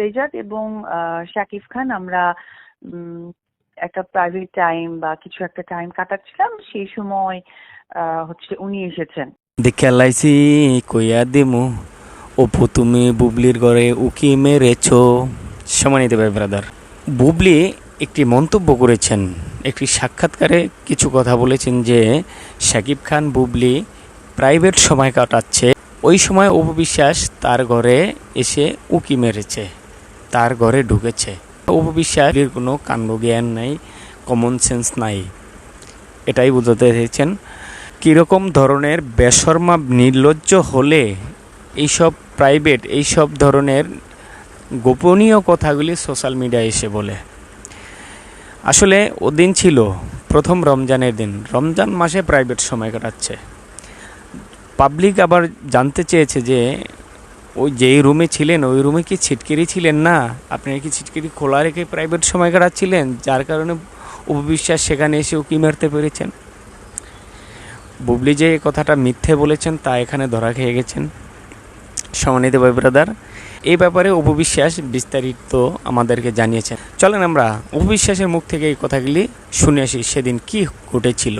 রেজাত এবং শাকিব খান আমরা একটা প্রাইভেট টাইম বা কিছু একটা টাইম কাটাচ্ছিলাম। সেই সময় হচ্ছে উনি এসেছেন। দেখে লাইছি কইয়া দিমু অপু তুমি বুবলির ঘরে উকি মেরেছ। সমানিত ভাই ব্রাদার বুবলি একটি মন্তব্য করেছেন, একটি সাক্ষাৎকারে কিছু কথা বলেছেন যে, শাকিব খান বুবলি প্রাইভেট সময় কাটাচ্ছে। ওই সময় অপবিশ্বাস তার ঘরে এসে উকি মেরেছে। তার ঘরে ঢুকেছে। অপু বিশ্বাসের কোনো কাণ্ড জ্ঞান নাই কমন সেন্স নাই। এটাই বোঝাতে চেয়েছেন কীরকম ধরনের বেশর্মা নির্লজ্জ হলে এইসব প্রাইভেট এইসব ধরনের গোপনীয় কথাগুলি সোশ্যাল মিডিয়ায় এসে বলে। আসলে ওদিন ছিল, প্রথম রমজানের দিন। রমজান মাসে প্রাইভেট সময় কাটাচ্ছে। পাবলিক আবার জানতে চেয়েছে যে ওই যেই রুমে ছিলেন, ওই রুমে কি ছিটকিরি ছিলেন না? আপনি কি ছিটকিরি খোলা রেখে প্রাইভেট সময় কাটাচ্ছিলেন? যার কারণে উপবিশ্বাস সেখানে এসে উকি মারতে পেরেছেন। বুবলি যে কথাটা মিথ্যে বলেছেন, তা এখানে ধরা খেয়ে গেছেন। সমানিত ভাই ব্রাদার এই ব্যাপারে উপবিশ্বাস বিস্তারিত আমাদেরকে জানিয়েছেন। চলেন আমরা উপবিশ্বাসের মুখ থেকে এই কথাগুলি শুনে আসি, সেদিন কি ঘটেছিল।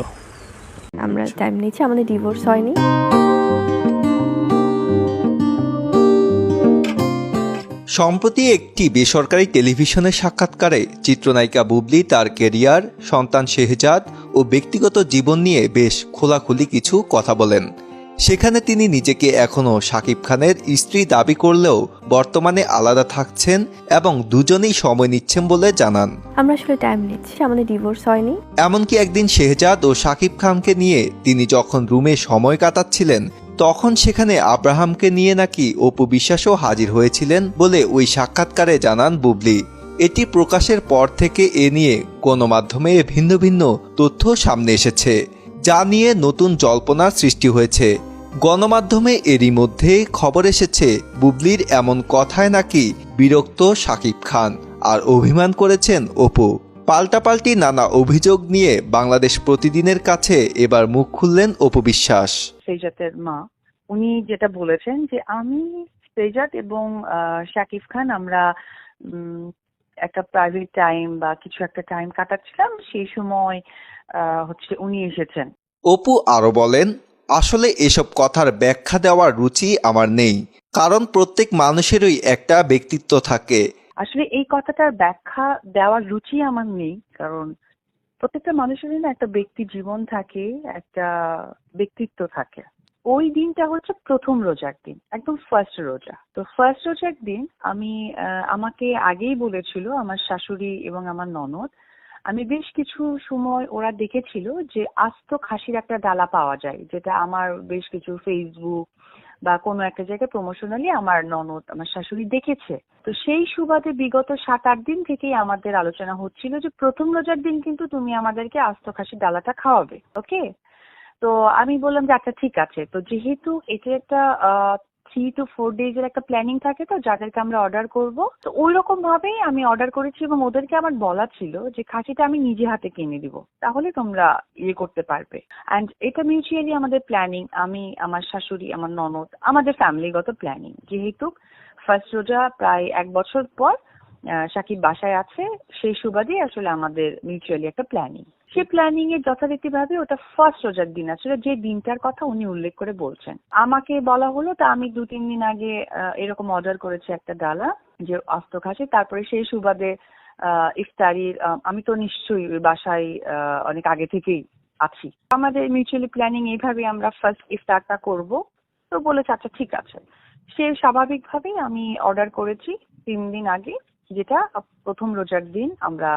আমরা টাইম নিচ্ছি আমাদের ডিভোর্স হয়নি। সম্প্রতি একটি বেসরকারি টেলিভিশনের সাক্ষাৎকারে চিত্রনায়িকা বুবলি তার কেরিয়ার সন্তান শেহজাদ ও ব্যক্তিগত জীবন নিয়ে বেশ খোলাখুলি কিছু কথা বলেন। সেখানে তিনি নিজেকে এখনও শাকিব খানের স্ত্রী দাবি করলেও বর্তমানে আলাদা থাকছেন এবং দুজনেই সময় নিচ্ছেন বলে জানান। আমরা আসলে টাইম নিচ্ছি আমাদের ডিভোর্স হয়নি। এমনকি একদিন শেহজাদ ও শাকিব খানকে নিয়ে তিনি যখন রুমে সময় কাটাচ্ছিলেন তখন সেখানে আব্রাহামকে নিয়ে নাকি অপু বিশ্বাসও হাজির হয়েছিলেন বলে ওই সাক্ষাৎকারে জানান বুবলি। এটি প্রকাশের পর থেকে এ নিয়ে গণমাধ্যমে ভিন্ন ভিন্ন তথ্য সামনে এসেছে, যা নিয়ে নতুন জল্পনার সৃষ্টি হয়েছে। গণমাধ্যমে এরই মধ্যে খবর এসেছে, বুবলির এমন কথায় নাকি বিরক্ত শাকিব খান আর অভিমান করেছেন অপু। পাল্টাপাল্টি নানা অভিযোগ নিয়ে বাংলাদেশ প্রতিদিনের কাছে এবার মুখ খুললেন অপু বিশ্বাস। সেজাতের মা উনি যেটা বলেছেন যে আমি সেজাত এবং শাকিব খান আমরা একটা প্রাইভেট টাইম বা কিছু একটা টাইম কাটাচ্ছিলাম সেই সময় হচ্ছে উনি এসেছেন। অপু আরও বলেন আসলে এসব কথার ব্যাখ্যা দেওয়ার রুচি আমার নেই কারণ প্রত্যেক মানুষেরই একটা ব্যক্তিত্ব থাকে। আসলে এই কথাটার ব্যাখ্যা দেওয়ার রুচি আমার নেই কারণ প্রত্যেকটা মানুষেরই না একটা ব্যক্তি জীবন থাকে একটা ব্যক্তিত্ব থাকে। ওই দিনটা হচ্ছে প্রথম রোজার দিন, একদম ফার্স্ট রোজা। তো ফার্স্ট রোজার দিন আমি আমাকে আগেই বলেছিল আমার শাশুড়ি এবং আমার ননদ, আমি বেশ কিছু সময় ওরা দেখেছিল যে আস্ত খাসির একটা ডালা পাওয়া যায়, যেটা আমার বেশ কিছু ফেসবুক বা কোনো একটা জায়গায় প্রমোশনালি আমার ননদ, আমার শাশুড়ি দেখেছে। তো সেই সুবাদে বিগত সাত, আট দিন থেকেই আমাদের আলোচনা হচ্ছিল যে প্রথম রোজার দিন কিন্তু তুমি আমাদেরকে আস্ত খাসির ডালাটা খাওয়াবে ওকে তো আমি বললাম যে আচ্ছা ঠিক আছে। তো যেহেতু এটা একটা থ্রি টু ফোর ডেজ এর একটা প্ল্যানিং থাকে তো, যাদেরকে আমরা অর্ডার করব। তো ওই রকম ভাবেই আমি অর্ডার করেছি এবং ওদেরকে আমার বলা ছিল যে, খাসিটা আমি নিজে হাতে কিনে দিব, তাহলে তোমরা ইয়ে করতে পারবে। অ্যান্ড এটা মিউচুয়ালি আমাদের প্ল্যানিং আমি, আমার শাশুড়ি, আমার ননদ, আমাদের ফ্যামিলিগত প্ল্যানিং যেহেতু ফার্স্ট রোজা প্রায় এক বছর পর সাকিব বাসায় আছে, সেই সুবাদে আসলে আমাদের মিউচুয়ালি একটা প্ল্যানিং সেই প্ল্যানিং এর যথারীতিভাবে ওটা ফার্স্ট রোজার দিন আসলে যে দিনটার কথা উনি উল্লেখ করে বলছেন। আমাকে বলা হলো তা আমি দু, তিন দিন আগে এরকম অর্ডার করেছি একটা ডালা যে আস্ত খাসি তারপরে সেই সুবাদে ইফতারির আমি তো নিশ্চয়ই বাসায় অনেক আগে থেকেই আছি। আমাদের মিউচুয়ালি প্ল্যানিং এইভাবে আমরা ফার্স্ট ইফতারটা করব। তো বলেছে আচ্ছা ঠিক আছে। সে স্বাভাবিকভাবেই আমি অর্ডার করেছি তিন দিন আগে। যেটা প্রথম রোজার দিন আমরা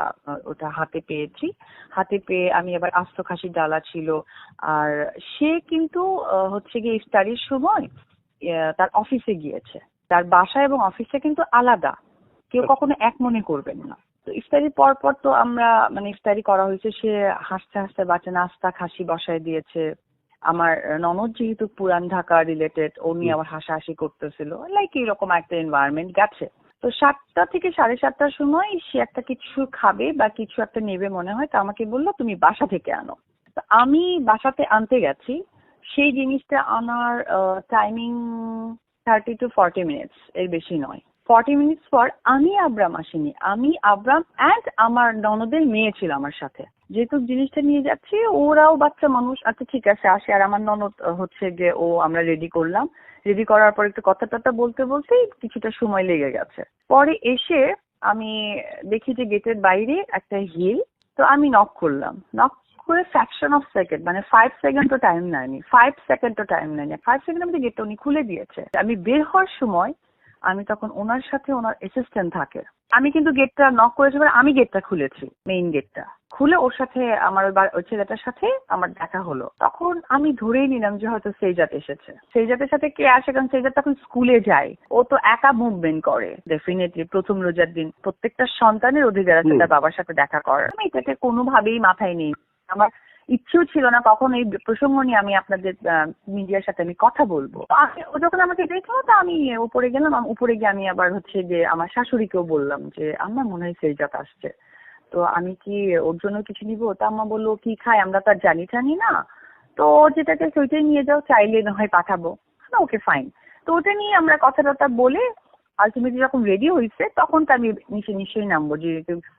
ওটা হাতে পেয়েছি। হাতে পেয়ে আমি আবার আস্ত খাসির ডালা ছিল। আর সে কিন্তু আহ, হচ্ছে গিয়ে ইফতারির সময় আহ, তার অফিসে গিয়েছে। তার বাসা এবং অফিসে কিন্তু আলাদা। কেউ কখনো এক মনে করবেন না। তো ইফতারির পর পর তো আমরা মানে ইফতারি করা হয়েছে। সে হাসতে হাসতে বাচ্চা নাস্তা খাসি বসায় দিয়েছে। আমার ননদ যেহেতু পুরান ঢাকা রিলেটেড ও নিয়ে আবার হাসাহাসি করতেছিল। লাইক এইরকম একটা এনভায়রনমেন্ট গেছে। তো সাতটা থেকে সাড়ে সাতটার সময় সে একটা কিছু খাবে বা কিছু একটা নেবে মনে হয়, তো আমাকে বলল, তুমি বাসা থেকে আনো। তো আমি বাসাতে আনতে গেছি। সেই জিনিসটা আনার timing thirty to forty minutes এর বেশি নয়। ফর্টি মিনিটস পর আমি আব্রাম আসিনি। আমি আব্রাম অ্যান্ড আমার ননদের মেয়ে ছিল আমার সাথে। যেহেতু জিনিসটা নিয়ে যাচ্ছি, ওরাও বাচ্চা মানুষ। আচ্ছা ঠিক আছে, আসে। আর আমার ননদ হচ্ছে যে ও আমরা রেডি করলাম। রেডি করার পর একটু কথা টথা বলতে বলতেই কিছুটা সময় লেগে গেছে। পরে এসে আমি দেখি যে গেটের বাইরে একটা হিল তো আমি নক করলাম। নক করে ফ্র্যাকশন অফ সেকেন্ড মানে ফাইভ সেকেন্ডও টাইম নেয়নি। ফাইভ সেকেন্ডও টাইম নেয়নি। ফাইভ সেকেন্ড আমাদের গেটটা উনি খুলে দিয়েছে। আমি বের হওয়ার সময় আমি তখন ওনার সাথে ওনার অ্যাসিস্ট্যান্ট থাকে। আমি কিন্তু গেটটা নক করেছি মানে আমি গেটটা খুলেছি মেইন গেটটা খুলে ওর সাথে আমার ওই ছেলেটার সাথে আমার দেখা হলো। তখন আমি ধরেই নিলাম যে হয়তো সেইজাত এসেছে। সেইজাতের সাথে কে আসে? কারণ সেইজাত তখন স্কুলে যায়। ও তো একা মুভমেন্ট করে। ডেফিনেটলি প্রথম রোজার দিন। প্রত্যেকটা সন্তানের অধিকার আছে তার বাবার সাথে দেখা করার। আমি এটাকে কোনোভাবেই মাথায় নেই আমার ইচ্ছেও ছিল না, কখন এই প্রসঙ্গ নিয়ে আমি আপনাদের মিডিয়ার সাথে আমি কথা বলব। ও যখন আমাকে দেখল, তো আমি উপরে গেলাম উপরে গিয়ে আমি আবার হচ্ছে যে আমার শাশুড়িকেও বললাম যে আমার মনে হয় সেইজাত আসছে। তো আমি কি ওর জন্য কিছু নিব? তা আম্মা বলল, কি খায়? আমরা তো আর জানি জানি না। তো যেটাকে সেইটাই নিয়ে যাও, চাইলে না হয় পাঠাবো। ওকে ফাইন তো ওটা নিয়ে আমরা কথা টথা বলে আলটিমেটলি যখন রেডি হয়েছে তখন তো আমি নিচে নিশ্চয়ই নামবো যে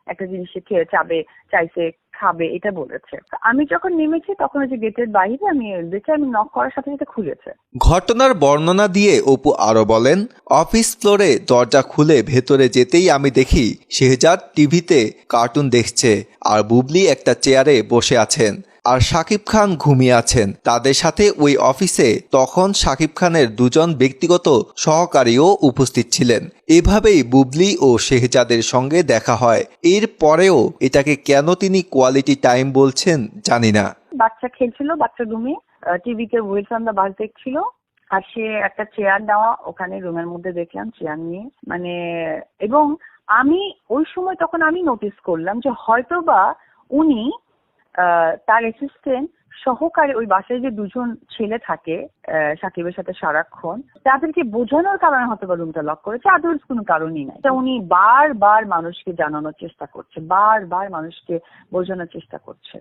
একটা জিনিস খেয়ে চাবে, চাইছে, খাবে, এটা বলেছে। আমি যখন নেমেছি, তখন ওই যে গেটের বাইরে আমি দেখে আমি নক করার সাথে সাথে খুলেছে। ঘটনার বর্ণনা দিয়ে অপু আরও বলেন অফিস ফ্লোরে দরজা খুলে ভেতরে যেতেই আমি দেখি শেহজাদ টিভিতে কার্টুন দেখছে আর বুবলি একটা চেয়ারে বসে আছেন। আর শাকিব খান ঘুমিয়ে আছেন। তাদের সাথে ওই অফিসে তখন শাকিব খানের দুজন ব্যক্তিগত সহকারীও উপস্থিত ছিলেন। এভাবেই বুবলি ও শেহজাদের সঙ্গে দেখা হয়। এর পরেও এটাকে কেন তিনি কোয়ালিটি টাইম বলছেন জানি না। বাচ্চা খেলছিল, বাচ্চা রুমে টিভিতে উইলস অন দ্য বাস দেখছিল। আর সে একটা চেয়ার দেওয়া ওখানে রুমের মধ্যে দেখলাম চেয়ার নিয়ে। মানে এবং আমি, ওই সময় তখন আমি নোটিস করলাম যে হয়তো বা উনি তার অ্যাসিস্ট্যান্ট সহকারে ওই বাসায় যে দুজন ছেলে থাকে সাকিবের সাথে সারাক্ষণ, তাদেরকে বোঝানোর কারণে হয়তো বা রুমটা লক করেছে আদার্স কোনো কারণই নাই। তা উনি বারবার মানুষকে জানানোর চেষ্টা করছে বারবার মানুষকে বোঝানোর চেষ্টা করছে।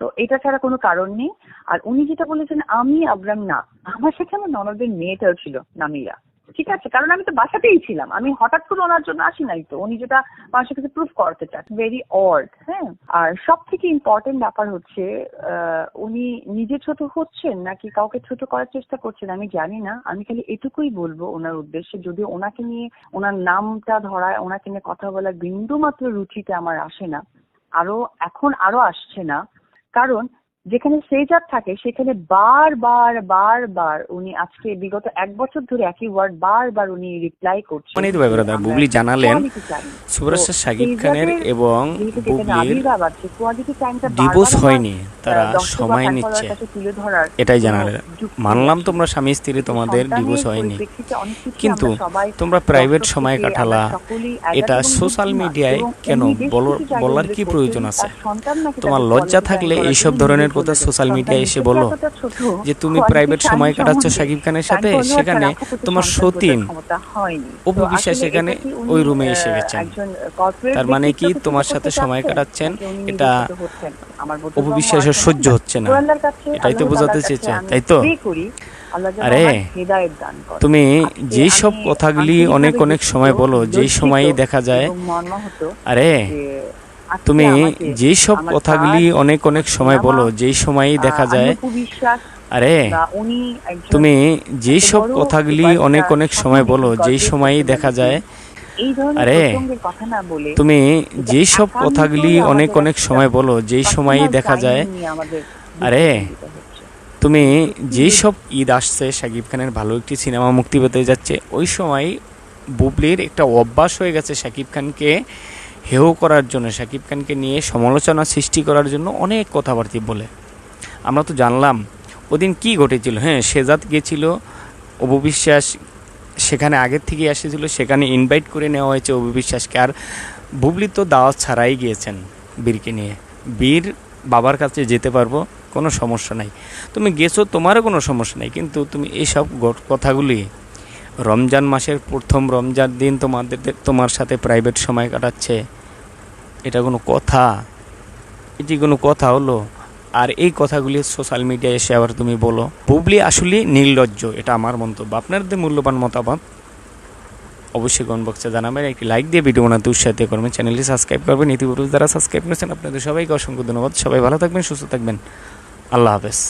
তো এটা ছাড়া কোনো কারণ নেই। আর উনি যেটা বলেছেন, আমি আব্রাম না। আমার সেখানে ননদের মেয়েটাও ছিল নামিরা ঠিক আছে, কারণ আমি তো বাসাতেই ছিলাম। আমি হঠাৎ করে ওনার জন্য আসি নাই তো। উনি যেটা মানুষের কাছে প্রুফ করতে চান ভেরি অর্ড হ্যাঁ? আর সব থেকে ইম্পর্টেন্ট ব্যাপার হচ্ছে উনি নিজে ছোট হচ্ছেন নাকি কাউকে ছোট করার চেষ্টা করছেন আমি জানি না। আমি খালি এটুকুই বলব ওনার উদ্দেশ্যে, যদি ওনাকে নিয়ে, ওনার নামটা ধরায়, ওনাকে নিয়ে কথা বলার বিন্দু মাত্র রুচিতে আমার আসে না। আরও, এখন আরও আসছে না। কারণ যেখানে সেজার থাকে সেখানে বারবার বারবার উনি আজকে বিগত এক বছর ধরে একই ওয়ার্ড বারবার উনি রিপ্লাই করছেন। মানে বুবলি জানালেন শাকিব সেজাদের খানের এবং বুবলির ডিভোর্স হয়নি তারা সময় নিচ্ছে। এটাই জানালেন মানলাম তোমরা স্বামী স্ত্রী তোমাদের ডিভোর্স হয়নি। কিন্তু তোমরা প্রাইভেট সময় কাটালা। এটা সোশ্যাল মিডিয়ায় কেন? বলার কি প্রয়োজন আছে? তোমার লজ্জা থাকলে এইসব ধরনের নিজে কথা সোশ্যাল। মিডিয়ায় এসে বলো যে তুমি প্রাইভেট সময় কাটাচ্ছ শাকিব খানের সাথে সেখানে তোমার সতীন। অপু বিশ্বাস উনি, ওই রুমে এসে গেছেন তার মানে কি তোমার সাথে সময় কাটাচ্ছেন এটা নিজে ছোট হচ্ছেন? আমার বোধ অপু বিশ্বাসের সহ্য হচ্ছে না এটাই তো বোঝাতে চেয়েছে, তাই তো? আরে। তুমি যেই সব কথাগুলি অনেক অনেক সময় বলো যেই সময়ই দেখা যায় আরে তুমি যেই সব কথাগুলি অনেক অনেক সময় বলো যেই সময়ই দেখা যায় আরে তুমি যেই সব কথাগুলি অনেক অনেক সময় বলো যেই সময়ই দেখা যায় আরে, তুমি যেই সব কথাগুলি অনেক অনেক সময় বলো যেই সময়ই দেখা যায় আরে, তুমি যেই সব ঈদ আসছে শাকিব খানের ভালো একটি সিনেমা মুক্তি পেতে যাচ্ছে ওই সময় বুবলির একটা অভ্যাস হয়ে গেছে শাকিব খানকে হেয় করার জন্য শাকিব খানকে নিয়ে সমালোচনা সৃষ্টি করার জন্য অনেক কথাবার্তি বলে। আমরা তো জানলাম, ওদিন কি ঘটেছিল? হ্যাঁ সেজাত গেছিল অববিশ্বাস সেখানে আগের থেকে এসেছিল সেখানে ইনভাইট করে নেওয়া হয়েছে অববিশ্বাসকে আর বুবলি তো দাওয়াত ছাড়াই গিয়েছেন বীরকে নিয়ে। বীর বাবার কাছে যেতে পারব, কোনো সমস্যা নাই। তুমি গেছো, তোমারও কোনো সমস্যা নেই, কিন্তু তুমি এইসব কথাগুলি, রমজান মাসের প্রথম রমজান দিন তোমাদের, তোমার সাথে প্রাইভেট সময় কাটাচ্ছে এটা কোনো কথা? এটি কোনো কথা হলো? আর এই কথাগুলি সোশ্যাল মিডিয়ায় এসে আবার তুমি বলো। বুবলি আসলে নির্লজ্জ, এটা আমার মন্তব্য। আপনাদের মূল্যবান মতামত অবশ্যই কমেন্ট বক্সে জানাবেন। একটি লাইক দিয়ে ভিডিও বানাতে উৎসাহিত করবেন। চ্যানেলটি সাবস্ক্রাইব করবেন। ইতিপূর্বে যারা সাবস্ক্রাইব করেছেন, আপনাদের সবাইকে অসংখ্য ধন্যবাদ। সবাই ভালো থাকবেন, সুস্থ থাকবেন। আল্লাহ হাফেজ।